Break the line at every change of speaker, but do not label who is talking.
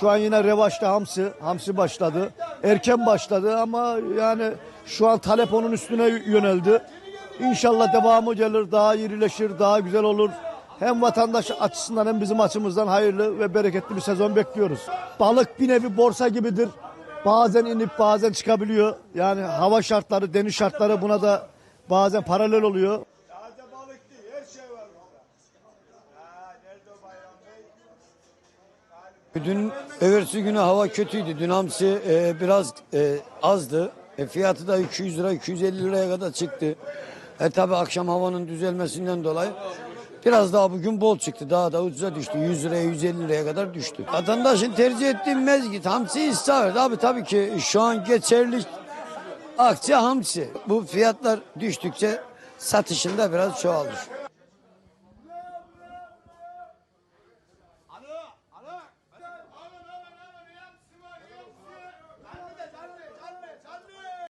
Şu an yine revaçta hamsi, hamsi başladı. Erken başladı ama yani şu an talep onun üstüne yöneldi. İnşallah devamı gelir, daha irileşir, daha güzel olur. Hem vatandaş açısından hem bizim açımızdan hayırlı ve bereketli bir sezon bekliyoruz. Balık bir nevi borsa gibidir. Bazen inip bazen çıkabiliyor. Yani hava şartları, deniz şartları buna da bazen paralel oluyor.
Her şey var?
Dün översi günü hava kötüydü. Dün hamsi e, biraz e, azdı. E, fiyatı da 200 lira 250 liraya kadar çıktı. E tabi akşam havanın düzelmesinden dolayı biraz daha bugün bol çıktı. Daha da ucuza düştü. 100 liraya 150 liraya kadar düştü. Vatandaşın tercih ettiği mezgit hamsi istavrit. Abi tabii ki şu an geçerli akçe hamsi. Bu fiyatlar düştükçe satışında biraz çoğalır.